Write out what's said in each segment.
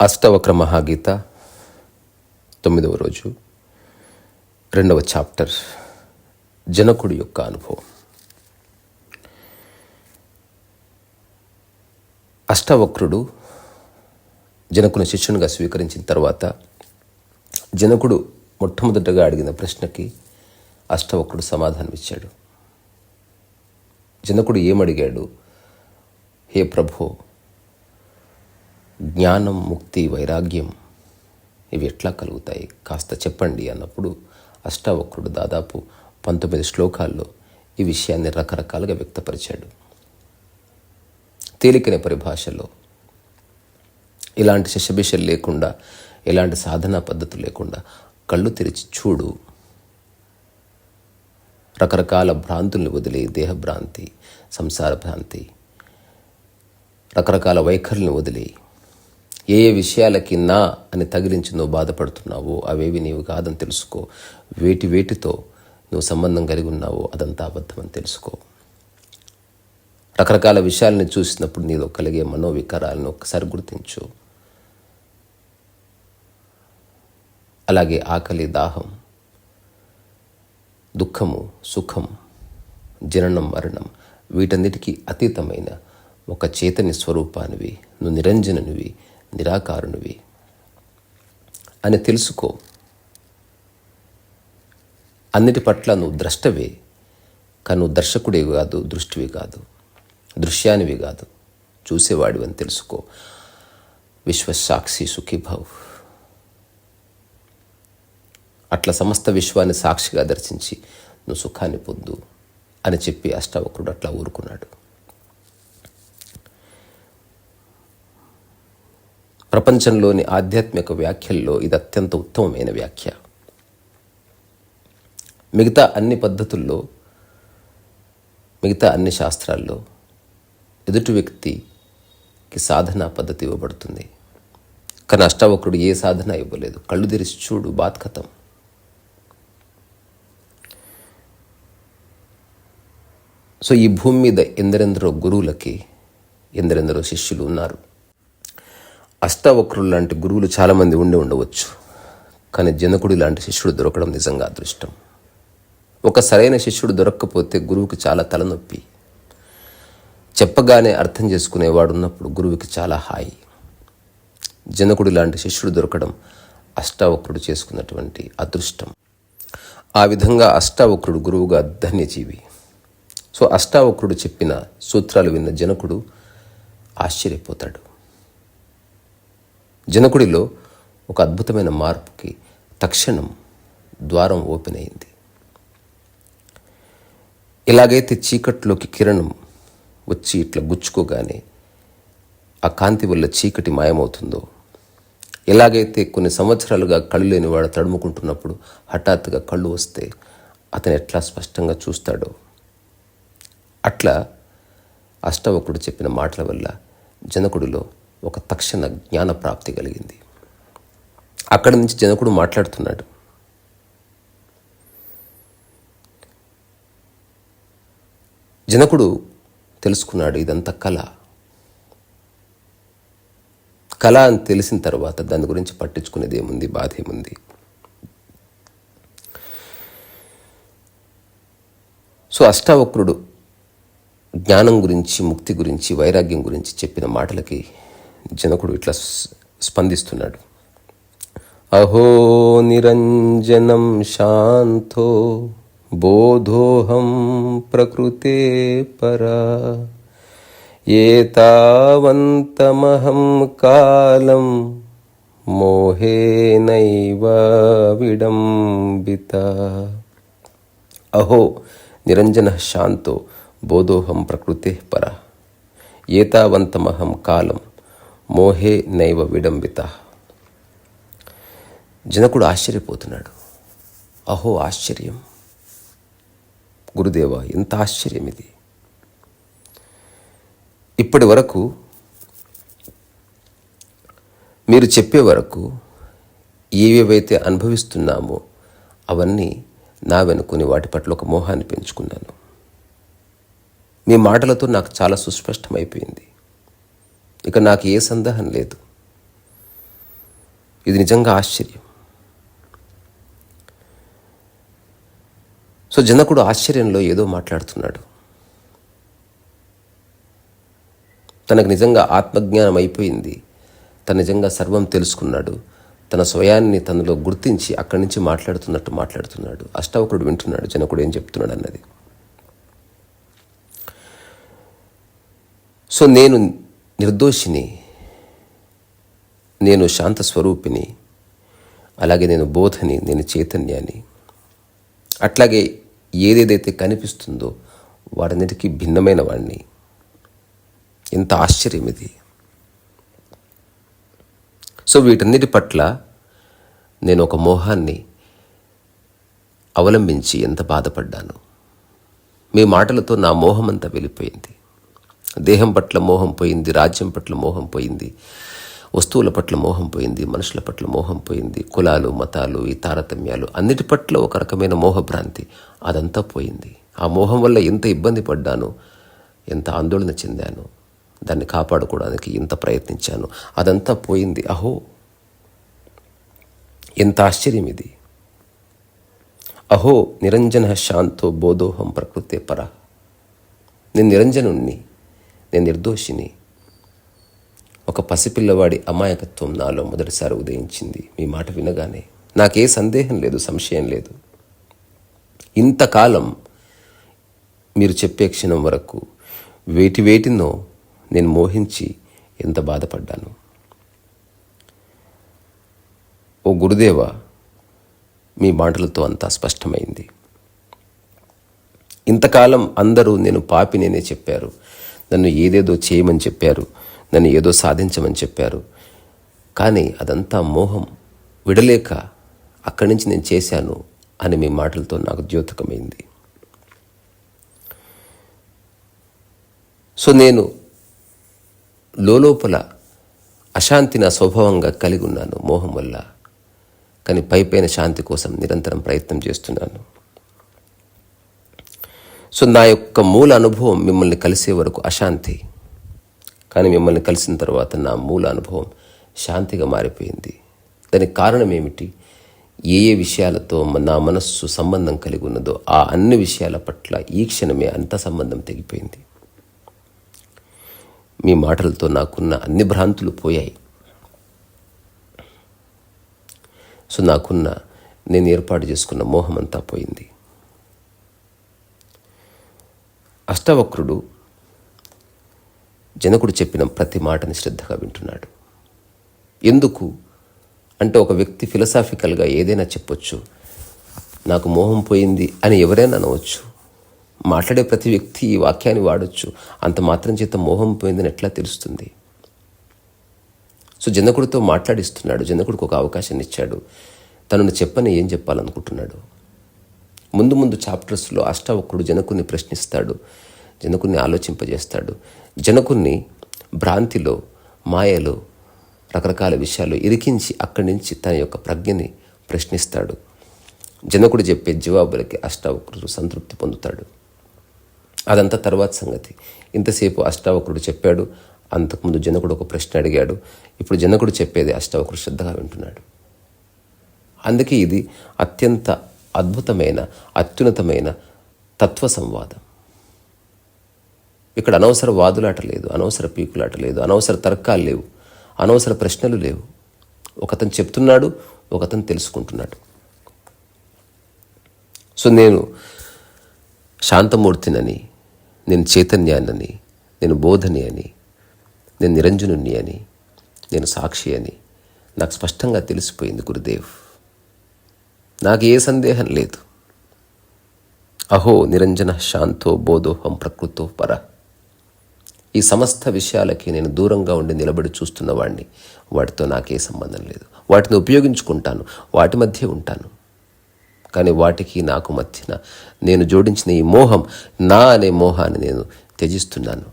అష్టవక్ర మహాగీత తొమ్మిదవ రోజు రెండవ చాప్టర్ జనకుడి యొక్క అనుభవం. అష్టవక్రుడు జనకుని శిష్యునిగా స్వీకరించిన తర్వాత జనకుడు మొట్టమొదటగా అడిగిన ప్రశ్నకి అష్టవక్రుడు సమాధానం ఇచ్చాడు జనకుడు ఏమడిగాడు? హే ప్రభో జ్ఞానం ముక్తి వైరాగ్యం ఇవి ఎట్లా కలుగుతాయి? కాస్త చెప్పండి అన్నప్పుడు అష్టావక్రుడు దాదాపు పంతొమ్మిది శ్లోకాల్లో ఈ విషయాన్ని రకరకాలుగా వ్యక్తపరిచాడు. తేలికనే పరిభాషలో. ఇలాంటి శశభిషలు లేకుండా ఎలాంటి సాధనా పద్ధతులు లేకుండా కళ్ళు తెరిచి చూడు. రకరకాల భ్రాంతుల్ని వదిలి దేహభ్రాంతి సంసార భ్రాంతి రకరకాల వైఖరుల్ని వదిలి ఏ ఏ విషయాలకి నా అని తగిలించి నువ్వు బాధపడుతున్నావో అవేవి నీవు కాదని తెలుసుకో. వేటి వేటితో నువ్వు సంబంధం కలిగి ఉన్నావో అదంతా అబద్ధమని తెలుసుకో. రకరకాల విషయాలను చూసినప్పుడు నీలో కలిగే మనోవికారాలను ఒక్కసారి గుర్తించు. అలాగే ఆకలి దాహం దుఃఖము సుఖం జననం మరణం వీటన్నిటికీ అతీతమైన ఒక చేతని స్వరూపానివి. నువ్వు నిరంజనునివి. నిరాకారునివి. అని తెలుసుకో. అన్నిటి పట్ల నువ్వు ద్రష్టవే కానీ నువ్వు దర్శకుడివి కాదు దృష్టివి కాదు దృశ్యానివి కాదు. చూసేవాడివి అని తెలుసుకో. విశ్వసాక్షి సుఖీభవ్. అట్లా సమస్త విశ్వాన్ని సాక్షిగా దర్శించి నువ్వు సుఖాన్ని పొందు అని చెప్పి అష్టావక్రుడు అట్లా ఊరుకున్నాడు. ప్రపంచంలోని ఆధ్యాత్మిక వ్యాఖ్యల్లో ఇది అత్యంత ఉత్తమమైన వ్యాఖ్య. మిగతా అన్ని పద్ధతుల్లో మిగతా అన్ని శాస్త్రాల్లో ఎదుటి వ్యక్తికి సాధన పద్ధతి ఇవ్వబడుతుంది. కానీ అష్టావక్రుడు ఏ సాధన ఇవ్వలేదు. కళ్ళు తెరిచి చూడు బాత్కతం సో ఈ భూమి మీద ఎందరెందరో గురువులకి ఎందరెందరో శిష్యులు ఉన్నారు. అష్టవక్రులు లాంటి గురువులు చాలామంది ఉండి ఉండవచ్చు. కానీ జనకుడి లాంటి శిష్యుడు దొరకడం నిజంగా అదృష్టం. ఒక సరైన శిష్యుడు దొరక్కపోతే గురువుకి చాలా తలనొప్పి. చెప్పగానే అర్థం చేసుకునేవాడు ఉన్నప్పుడు గురువుకి చాలా హాయి. జనకుడి లాంటి శిష్యుడు దొరకడం అష్టావక్రుడు చేసుకున్నటువంటి అదృష్టం. ఆ విధంగా అష్టావక్రుడు గురువుగా ధన్యజీవి. సో అష్టావక్రుడు చెప్పిన సూత్రాలు విన్న జనకుడు ఆశ్చర్యపోతాడు. జనకుడిలో ఒక అద్భుతమైన మార్పుకి తక్షణం ద్వారం ఓపెన్ అయింది. ఇలాగైతే చీకట్లోకి కిరణం వచ్చి ఇట్లా గుచ్చుకోగానే ఆ కాంతి వల్ల చీకటి మాయమవుతుందో ఎలాగైతే కొన్ని సంవత్సరాలుగా కళ్ళు లేని వాడు తడుముకుంటున్నప్పుడు హఠాత్తుగా కళ్ళు వస్తే అతను ఎట్లా స్పష్టంగా చూస్తాడో. అట్లా అష్టవకుడు చెప్పిన మాటల వల్ల జనకుడిలో ఒక తక్షణ జ్ఞాన ప్రాప్తి కలిగింది. అక్కడి నుంచి జనకుడు మాట్లాడుతున్నాడు. జనకుడు తెలుసుకున్నాడు ఇదంతా కళ. కళ అని తెలిసిన తర్వాత దాని గురించి పట్టించుకునేది ఏముంది? బాధ ఏముంది? సో అష్టావక్రుడు జ్ఞానం గురించి ముక్తి గురించి వైరాగ్యం గురించి చెప్పిన మాటలకి జనకుడు ఇట్లా స్పందిస్తున్నాడు అహో నిరంజనం శాంతో బోధోహం ప్రకృతే పరా. ఏతావంతమహం కాలం మోహేనైవ విడంబిత. అహో నిరంజన శాంతో బోధోహం ప్రకృతే పర. ఏతావంతమహం కాలం మోహే నైవ విడంబిత. జనకుడు ఆశ్చర్యపోతున్నాడు. అహో ఆశ్చర్యం. గురుదేవ ఎంత ఆశ్చర్యం ఇది. ఇప్పటి వరకు మీరు చెప్పే వరకు ఏవేవైతే అనుభవిస్తున్నామో అవన్నీ నా వెనుకొని వాటి పట్ల ఒక మోహాన్ని పెంచుకున్నాను. మీ మాటలతో నాకు చాలా సుస్పష్టమైపోయింది. ఇక నాకు ఏ సందేహం లేదు. ఇది నిజంగా ఆశ్చర్యం. సో జనకుడు ఆశ్చర్యంలో ఏదో మాట్లాడుతున్నాడు. తనకు నిజంగా ఆత్మజ్ఞానం అయిపోయింది. తను నిజంగా సర్వం తెలుసుకున్నాడు. తన స్వయాన్ని తనలో గుర్తించి అక్కడి నుంచి మాట్లాడుతున్నట్టు మాట్లాడుతున్నాడు. అష్టావకుడు వింటున్నాడు. జనకుడు ఏం చెప్తున్నాడు అన్నది. సో నేను నిర్దోషిని నేను శాంత స్వరూపిని అలాగే నేను బోధని నేను చైతన్యాన్ని. అట్లాగే ఏదేదైతే కనిపిస్తుందో వాటన్నిటికీ భిన్నమైన వాడిని ఎంత ఆశ్చర్యం ఇది. సో వీటన్నిటి పట్ల నేను ఒక మోహాన్ని అవలంబించి ఎంత బాధపడ్డాను. మీ మాటలతో నా మోహమంతా వెళ్ళిపోయింది దేహం పట్ల మోహం పోయింది రాజ్యం పట్ల మోహం పోయింది వస్తువుల పట్ల మోహం పోయింది మనుషుల పట్ల మోహం పోయింది కులాలు మతాలు ఈ తారతమ్యాలు అన్నిటి పట్ల ఒక రకమైన మోహభ్రాంతి. అదంతా పోయింది. ఆ మోహం వల్ల ఎంత ఇబ్బంది పడ్డాను ఎంత ఆందోళన చెందాను దాన్ని కాపాడుకోవడానికి ఎంత ప్రయత్నించాను అదంతా పోయింది. అహో! ఎంత ఆశ్చర్యం ఇది. అహో! నిరంజన శాంతో బోధోహం ప్రకృతే పర. నేను నిరంజనుణ్ణి. నేను నిర్దోషిని. ఒక పసిపిల్లవాడి అమాయకత్వం నాలో మొదటిసారి ఉదయించింది. మీ మాట వినగానే నాకే సందేహం లేదు సంశయం లేదు. ఇంతకాలం మీరు చెప్పే క్షణం వరకు వేటి వేటినో నేను మోహించి ఎంత బాధపడ్డాను. ఓ గురుదేవ మీ మాటలతో అంతా స్పష్టమైంది. ఇంతకాలం అందరూ నేను పాపినేనే చెప్పారు. నన్ను ఏదేదో చేయమని చెప్పారు నన్ను ఏదో సాధించమని చెప్పారు. కానీ అదంతా మోహం విడలేక అక్కడి నుంచి నేను చేశాను అని మీ మాటలతో నాకు ద్యోతకమైంది. సో నేను లోపల అశాంతి నా స్వభావంగా కలిగి ఉన్నాను మోహం వల్ల. కానీ పైపైన శాంతి కోసం నిరంతరం ప్రయత్నం చేస్తున్నాను. సో నా యొక్క మూల అనుభవం మిమ్మల్ని కలిసే వరకు అశాంతి. కానీ మిమ్మల్ని కలిసిన తర్వాత నా మూల అనుభవం శాంతిగా మారిపోయింది. దానికి కారణం ఏమిటి? ఏ ఏ విషయాలతో నా మనస్సు సంబంధం కలిగి ఉన్నదో ఆ అన్ని విషయాల పట్ల ఈ క్షణమే అంత సంబంధం తెగిపోయింది. మీ మాటలతో నాకున్న అన్ని భ్రాంతులు పోయాయి. సో నాకున్న నేను ఏర్పాటు చేసుకున్న మోహం అంతా పోయింది. అష్టవక్రుడు జనకుడు చెప్పిన ప్రతి మాటని శ్రద్ధగా వింటున్నాడు. ఎందుకు? అంటే ఒక వ్యక్తి ఫిలసాఫికల్గా ఏదైనా చెప్పొచ్చు. నాకు మోహం పోయింది అని ఎవరైనా అనవచ్చు. మాట్లాడే ప్రతి వ్యక్తి ఈ వాక్యాన్ని వాడొచ్చు. అంత మాత్రం చేత మోహం పోయిందని ఎట్లా తెలుస్తుంది? సో జనకుడితో మాట్లాడిస్తున్నాడు. జనకుడికి ఒక అవకాశాన్ని ఇచ్చాడు. తనను చెప్పని ఏం చెప్పాలనుకుంటున్నాడు? ముందు ముందు చాప్టర్స్లో అష్టావకుడు జనకుని ప్రశ్నిస్తాడు జనకుని ఆలోచింపజేస్తాడు. జనకుని భ్రాంతిలో మాయలో రకరకాల విషయాలు ఇరికించి అక్కడి నుంచి తన యొక్క ప్రజ్ఞని ప్రశ్నిస్తాడు. జనకుడు చెప్పే జవాబులకి అష్టావక్రుడు సంతృప్తి పొందుతాడు. అదంతా తర్వాత సంగతి. ఇంతసేపు అష్టావక్రుడు చెప్పాడు అంతకుముందు జనకుడు ఒక ప్రశ్న అడిగాడు ఇప్పుడు జనకుడు చెప్పేది అష్టావకుడు శ్రద్ధగా వింటున్నాడు. అందుకే ఇది అత్యంత అద్భుతమైన అత్యున్నతమైన తత్వ సంవాదం ఇక్కడ అనవసర వాదులాట లేదు అనవసర పీకులాట లేదు అనవసర తర్కాలు లేవు అనవసర ప్రశ్నలు లేవు. ఒకతను చెప్తున్నాడు ఒకతను తెలుసుకుంటున్నాడు. సో నేను శాంతమూర్తినని నేను చైతన్యాన్నని నేను బోధని అని నేను నిరంజనుణ్ణి అని నేను సాక్షి అని నాకు స్పష్టంగా తెలిసిపోయింది గురుదేవ్. నాకు ఏ సందేహం లేదు. అహో నిరంజన శాంతో బోధోహం ప్రకృతో పర. ఈ సమస్త విషయాలకి నేను దూరంగా ఉండి నిలబడి చూస్తున్న వాడిని వాటితో నాకే సంబంధం లేదు. వాటిని ఉపయోగించుకుంటాను వాటి మధ్య ఉంటాను. కానీ వాటికి నాకు మధ్యన నేను జోడించిన ఈ మోహం నా అనే మోహాన్ని నేను త్యజిస్తున్నాను.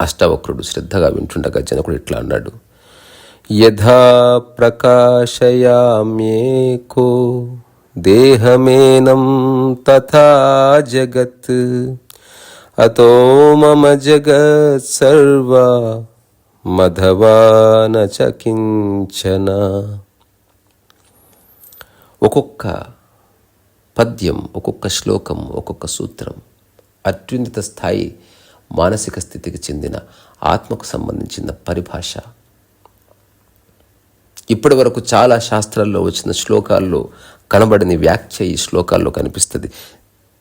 అష్టావక్రుడు శ్రద్ధగా వింటుండగా జనకుడు ఇట్లా అన్నాడు. యథా ప్రకాశయామ్యేకో దేహమేనం తథా జగత్ అతో మమ జగత్ సర్వ మధవాన చ కించన. ఒక్కొక్క పద్యం ఒక్కొక్క శ్లోకం ఒక్కొక్క సూత్రం అత్యున్నత స్థాయి మానసిక స్థితికి చెందిన ఆత్మకు సంబంధించిన పరిభాష. ఇప్పటి వరకు చాలా శాస్త్రాల్లో వచ్చిన శ్లోకాల్లో కనబడని వ్యాఖ్య ఈ శ్లోకాల్లో కనిపిస్తుంది.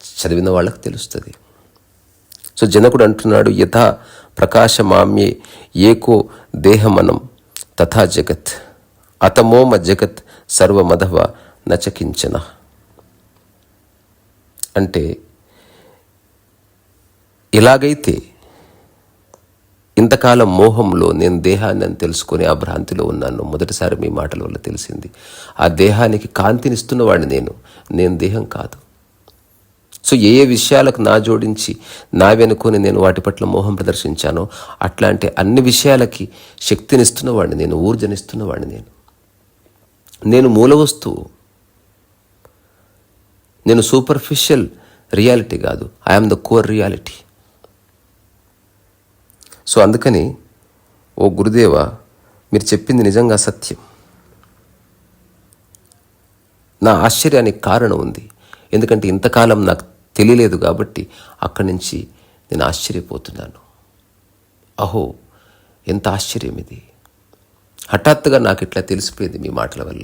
చదివిన వాళ్ళకి తెలుస్తుంది. సో జనకుడు అంటున్నాడు యథా ప్రకాశమామ్యే ఏకో దేహమనం తథా జగత్ అతమోమ జగత్ సర్వమధవ నచకించన. అంటే ఎలాగైతే ఇంతకాలం మోహంలో నేను దేహాన్ని అని తెలుసుకుని ఆ భ్రాంతిలో ఉన్నాను. మొదటిసారి మీ మాటల వల్ల తెలిసింది. ఆ దేహానికి కాంతినిస్తున్నవాడిని నేను. నేను దేహం కాదు. సో ఏ ఏ విషయాలకు నా జోడించి నా వెనుకొని నేను వాటి పట్ల మోహం ప్రదర్శించానో అట్లాంటి అన్ని విషయాలకి శక్తినిస్తున్నవాడిని నేను ఊర్జనిస్తున్నవాడిని నేను. నేను మూల వస్తువు. నేను సూపర్ఫిషియల్ రియాలిటీ కాదు. I'm the core reality so అందుకని ఓ గురుదేవ మీరు చెప్పింది నిజంగా సత్యం. నా ఆశ్చర్యానికి కారణం ఉంది. ఎందుకంటే ఇంతకాలం నాకు తెలియలేదు కాబట్టి అక్కడి నుంచి నేను ఆశ్చర్యపోతున్నాను. అహో ఎంత ఆశ్చర్యం ఇది. హఠాత్తుగా నాకు ఇట్లా తెలిసిపోయింది మీ మాటల వల్ల.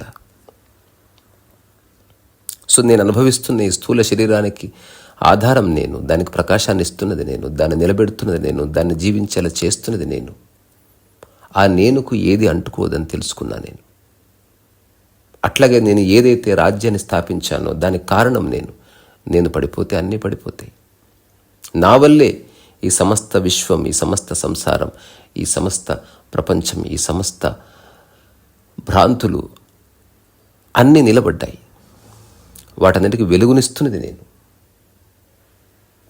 సో నేను అనుభవిస్తున్న ఈ స్థూల శరీరానికి ఆధారం నేను దానికి ప్రకాశాన్ని ఇస్తున్నది నేను దాన్ని నిలబెడుతున్నది నేను దాన్ని జీవించేలా చేస్తున్నది నేను. ఆ నేనుకు ఏది అంటుకోదని తెలుసుకున్నా నేను. అట్లాగే నేను ఏదైతే రాజ్యాన్ని స్థాపించానో దానికి కారణం నేను. నేను పడిపోతే అన్నీ పడిపోతాయి. నా వల్లే ఈ సమస్త విశ్వం ఈ సమస్త సంసారం ఈ సమస్త ప్రపంచం ఈ సమస్త భ్రాంతులు అన్నీ నిలబడ్డాయి. వాటన్నిటికీ వెలుగునిస్తున్నది నేను.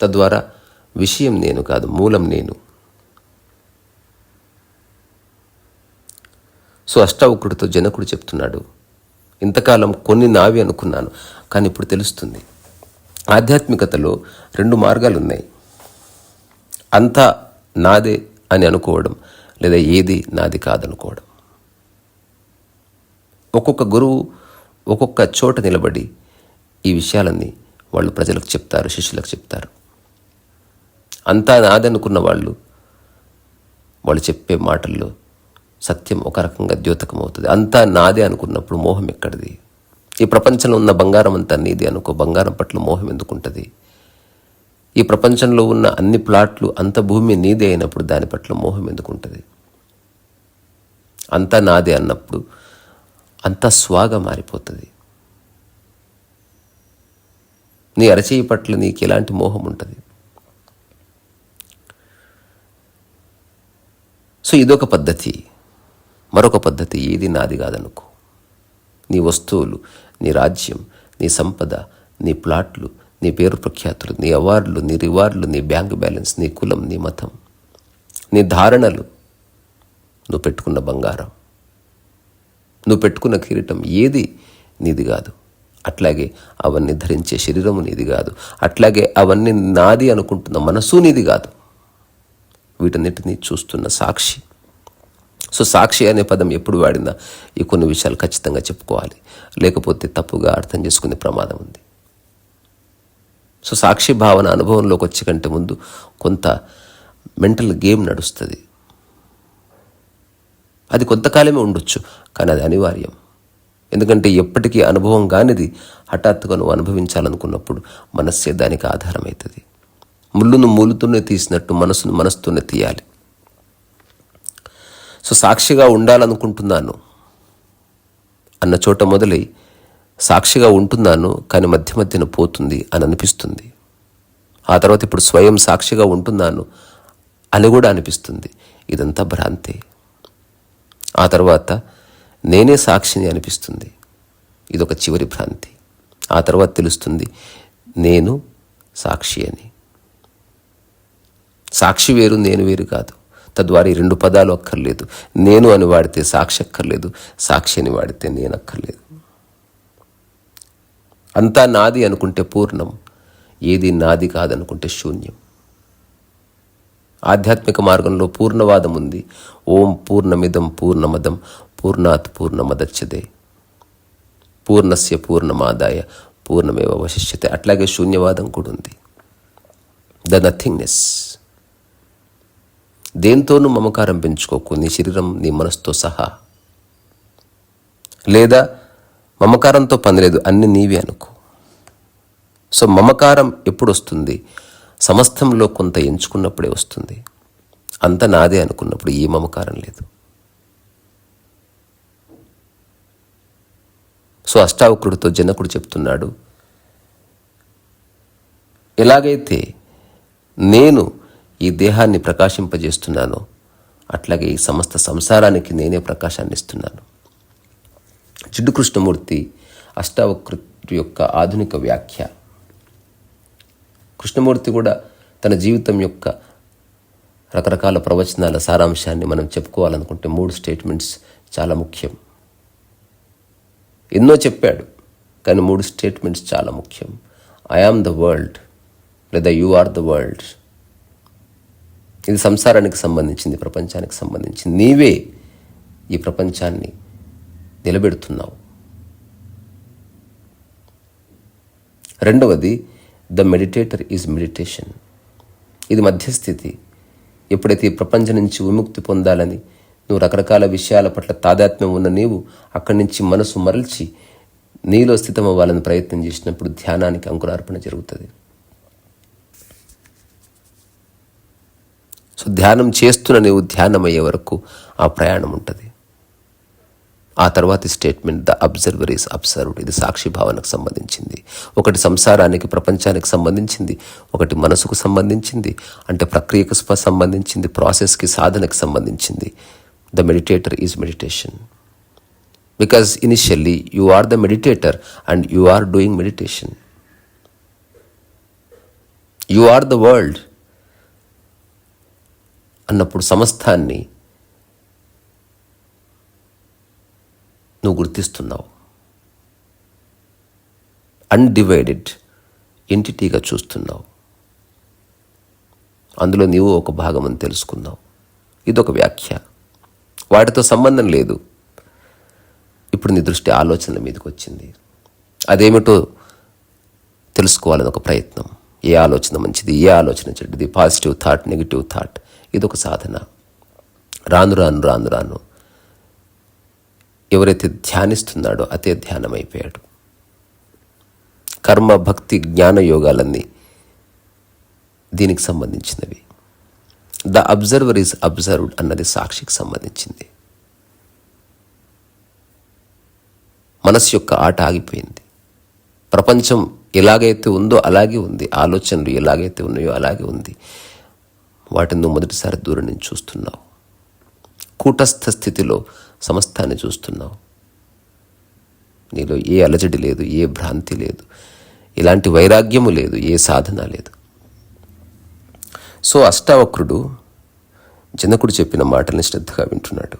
తద్వారా విషయం నేను కాదు మూలం నేను. సో అష్టావకుడితో జనకుడు చెప్తున్నాడు ఇంతకాలం కొన్ని నావి అనుకున్నాను కానీ ఇప్పుడు తెలుస్తుంది. ఆధ్యాత్మికతలో రెండు మార్గాలు ఉన్నాయి అంతా నాదే అని అనుకోవడం లేదా ఏది నాది కాదనుకోవడం. ఒక్కొక్క గురువు ఒక్కొక్క చోట నిలబడి ఈ విషయాలన్నీ వాళ్ళు ప్రజలకు చెప్తారు శిష్యులకు చెప్తారు. అంతా నాదనుకున్న వాళ్ళు వాళ్ళు చెప్పే మాటల్లో సత్యం ఒక రకంగా ద్యోతకం అవుతుంది అంతా నాదే అనుకున్నప్పుడు మోహం ఎక్కడిది? ఈ ప్రపంచంలో ఉన్న బంగారం అంతా నీది అనుకో బంగారం పట్ల మోహం ఎందుకుంటుంది? ఈ ప్రపంచంలో ఉన్న అన్ని ప్లాట్లు అంత భూమి నీదే అయినప్పుడు దాని పట్ల మోహం ఎందుకుంటుంది? అంతా నాదే అన్నప్పుడు అంతా స్వాగా మారిపోతుంది. నీ అరచేయి పట్ల నీకు ఎలాంటి మోహం ఉంటుంది? సో ఇదొక పద్ధతి. మరొక పద్ధతి ఏది నాది కాదనుకో. నీ వస్తువులు నీ రాజ్యం నీ సంపద నీ ప్లాట్లు నీ పేరు ప్రఖ్యాతులు నీ అవార్డులు నీ రివార్డులు నీ బ్యాంక్ బ్యాలెన్స్ నీ కులం నీ మతం నీ ధారణలు. నువ్వు పెట్టుకున్న బంగారం. నువ్వు పెట్టుకున్న కిరీటం ఏది నీది కాదు. అట్లాగే అవన్నీ ధరించే శరీరము నీది కాదు. అట్లాగే అవన్నీ నాది అనుకుంటున్న మనసు నీది కాదు. వీటన్నిటినీ చూస్తున్న సాక్షి. సో సాక్షి అనే పదం ఎప్పుడు వాడినా ఈ కొన్ని విషయాలు ఖచ్చితంగా చెప్పుకోవాలి. లేకపోతే తప్పుగా అర్థం చేసుకునే ప్రమాదం ఉంది. సో సాక్షి భావన అనుభవంలోకి వచ్చే కంటే ముందు కొంత మెంటల్ గేమ్ నడుస్తుంది. అది కొంతకాలమే ఉండొచ్చు కానీ అది అనివార్యం. ఎందుకంటే ఎప్పటికీ అనుభవం కానిది హఠాత్తుగా నువ్వు అనుభవించాలనుకున్నప్పుడు మనస్సే దానికి ఆధారమవుతుంది. ముళ్ళును మూలుతూనే తీసినట్టు మనసును మనసుతోనే తీయాలి. సో సాక్షిగా ఉండాలనుకుంటున్నాను అన్న చోట మొదలై సాక్షిగా ఉంటున్నాను కానీ మధ్య మధ్యన పోతుంది అని అనిపిస్తుంది. ఆ తర్వాత ఇప్పుడు స్వయం సాక్షిగా ఉంటున్నాను అని కూడా అనిపిస్తుంది. ఇదంతా భ్రాంతే. ఆ తర్వాత నేనే సాక్షిని అనిపిస్తుంది. ఇదొక చివరి భ్రాంతి. ఆ తర్వాత తెలుస్తుంది నేను సాక్షి అని. సాక్షి వేరు నేను వేరు కాదు. తద్వారా ఈ రెండు పదాలు అక్కర్లేదు. నేను అని వాడితే సాక్షి అక్కర్లేదు. సాక్షి అని వాడితే నేను అక్కర్లేదు. అంతా నాది అనుకుంటే పూర్ణం. ఏది నాది కాదనుకుంటే శూన్యం. ఆధ్యాత్మిక మార్గంలో పూర్ణవాదం ఉంది. ఓం పూర్ణమిదం పూర్ణమదం పూర్ణాత్ పూర్ణమదచ్చదే పూర్ణస్య పూర్ణమాదాయ పూర్ణమేవ వశిష్యతే అట్లాగే శూన్యవాదం కూడా ఉంది. ద నథింగ్నెస్ దేంతోనూ మమకారం పెంచుకోకు నీ శరీరం నీ మనసుతో సహా. లేదా మమకారంతో పని లేదు అన్ని నీవే అనుకో. సో మమకారం ఎప్పుడు వస్తుంది సమస్తంలో కొంత ఎంచుకున్నప్పుడే వస్తుంది. అంత నాదే అనుకున్నప్పుడు ఏ మమకారం లేదు. సో అష్టావక్రుడితో జనకుడు చెప్తున్నాడు ఎలాగైతే నేను ఈ దేహాన్ని ప్రకాశింపజేస్తున్నానో. అట్లాగే ఈ సమస్త సంసారానికి నేనే ప్రకాశాన్ని ఇస్తున్నాను జిడ్డు కృష్ణమూర్తి అష్టావక్రుడి యొక్క ఆధునిక వ్యాఖ్య. కృష్ణమూర్తి కూడా తన జీవితం యొక్క రకరకాల ప్రవచనాల సారాంశాన్ని మనం చెప్పుకోవాలనుకుంటే మూడు స్టేట్మెంట్స్ చాలా ముఖ్యం. ఎన్నో చెప్పాడు కానీ మూడు స్టేట్మెంట్స్ చాలా ముఖ్యం. ఐ ఆమ్ ద వరల్డ్ లేదా యు ఆర్ ద వరల్డ్ ఇది సంసారానికి సంబంధించింది ప్రపంచానికి సంబంధించింది. నీవే ఈ ప్రపంచాన్ని నిలబెడుతున్నావు. రెండవది ద మెడిటేటర్ ఈజ్ మెడిటేషన్. ఇది మధ్యస్థితి. ఎప్పుడైతే ఈ ప్రపంచం నుంచి విముక్తి పొందాలని నువ్వు రకరకాల విషయాల పట్ల తాదాత్మ్యం ఉన్న నీవు అక్కడి నుంచి మనసు మరల్చి నీలో స్థితమవ్వాలని ప్రయత్నం చేసినప్పుడు ధ్యానానికి అంకురార్పణ జరుగుతుంది. సో ధ్యానం చేస్తున్న నీవు ధ్యానం అయ్యే వరకు ఆ ప్రయాణం ఉంటుంది. ఆ తర్వాతి statement the observer is observed ఇది సాక్షి భావనకు సంబంధించింది. ఒకటి సంసారానికి ప్రపంచానికి సంబంధించింది. ఒకటి మనసుకు సంబంధించింది. అంటే ప్రక్రియకు స్ప- సంబంధించింది. ప్రాసెస్కి సాధనకి సంబంధించింది. The meditator is meditation because initially you are the meditator and you are doing meditation you are the world అన్నప్పుడు సమస్తాన్ని నువ్వు గుర్తిస్తున్నావు. అన్డివైడెడ్ ఎంటిటీగా చూస్తున్నావు. అందులో నీవు ఒక భాగం అని తెలుసుకున్నావు. ఇదొక వ్యాఖ్య. వాటితో సంబంధం లేదు. ఇప్పుడు నీ దృష్టి ఆలోచనల మీదకి వచ్చింది. అదేమిటో తెలుసుకోవాలని ఒక ప్రయత్నం. ఏ ఆలోచన మంచిది? ఏ ఆలోచన చెడ్డది? పాజిటివ్ థాట్ నెగిటివ్ థాట్ ఇదొక సాధన. రాను రాను రాను రాను. ఎవరైతే ధ్యానిస్తున్నాడో అతే ధ్యానం అయిపోయాడు కర్మ భక్తి జ్ఞాన యోగాలన్నీ దీనికి సంబంధించినవి. ద అబ్జర్వర్ ఈజ్ అబ్జర్వ్డ్ అన్నది సాక్షికి సంబంధించింది. మనసు యొక్క ఆట ఆగిపోయింది. ప్రపంచం ఎలాగైతే ఉందో అలాగే ఉంది. ఆలోచనలు ఎలాగైతే ఉన్నాయో అలాగే ఉంది. వాటిని నువ్వు మొదటిసారి దూరం నుంచి చూస్తున్నావు. కూటస్థ స్థితిలో సమస్తాన్ని చూస్తున్నావు. నీలో ఏ అలజడి లేదు ఏ భ్రాంతి లేదు ఇలాంటి వైరాగ్యము లేదు ఏ సాధన లేదు. సో అష్టావక్రుడు జనకుడు చెప్పిన మాటల్ని శ్రద్ధగా వింటున్నాడు.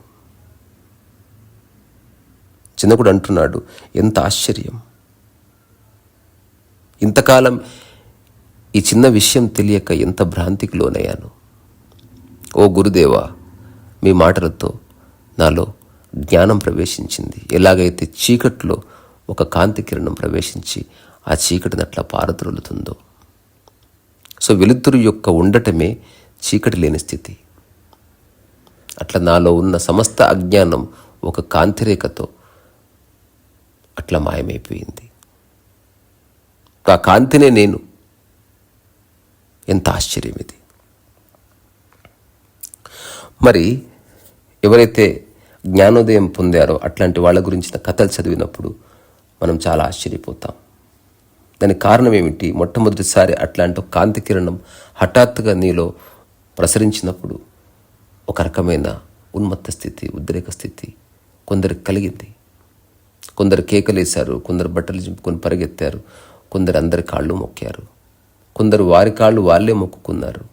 జనకుడు అంటున్నాడు ఎంత ఆశ్చర్యం! ఇంతకాలం ఈ చిన్న విషయం తెలియక ఎంత భ్రాంతికి లోనయ్యాను! ఓ గురుదేవా మీ మాటలతో నాలో జ్ఞానం ప్రవేశించింది. ఎలాగైతే చీకట్లో ఒక కాంతి కిరణం ప్రవేశించి ఆ చీకటిని అట్లా పారద్రోలుతుందో. సో వెలుతురు యొక్క ఉండటమే చీకటి లేని స్థితి. అట్లా నాలో ఉన్న సమస్త అజ్ఞానం ఒక కాంతిరేఖతో అట్లా మాయమైపోయింది. ఆ కాంతినే నేను. ఎంత ఆశ్చర్యం ఇది మరి ఎవరైతే జ్ఞానోదయం పొందారో అట్లాంటి వాళ్ళ గురించిన కథలు చదివినప్పుడు మనం చాలా ఆశ్చర్యపోతాం. దానికి కారణం ఏమిటి? మొట్టమొదటిసారి అట్లాంటి ఒక కాంతి కిరణం హఠాత్తుగా నీలో ప్రసరించినప్పుడు ఒక రకమైన ఉన్మత్త స్థితి ఉద్రేక స్థితి కొందరికి కలిగింది. కొందరు కేకలేశారు కొందరు బట్టలు చింపుకొని పరిగెత్తారు కొందరు అందరి కాళ్ళు మొక్కారు కొందరు వారి కాళ్ళు వాళ్ళే మొక్కుకున్నారు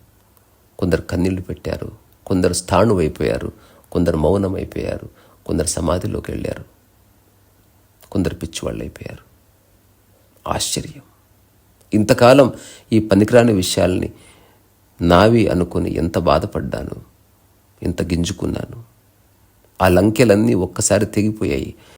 కొందరు కన్నీళ్ళు పెట్టారు కొందరు స్థాణువైపోయారు కొందరు మౌనం అయిపోయారు కొందరు సమాధిలోకి వెళ్ళారు కొందరు పిచ్చివాళ్ళు అయిపోయారు ఆశ్చర్యం. ఇంతకాలం ఈ పనికిరాని విషయాల్ని నావి అనుకుని ఎంత బాధపడ్డాను ఎంత గింజుకున్నాను. ఆ లంకెలన్నీ ఒక్కసారి తెగిపోయాయి.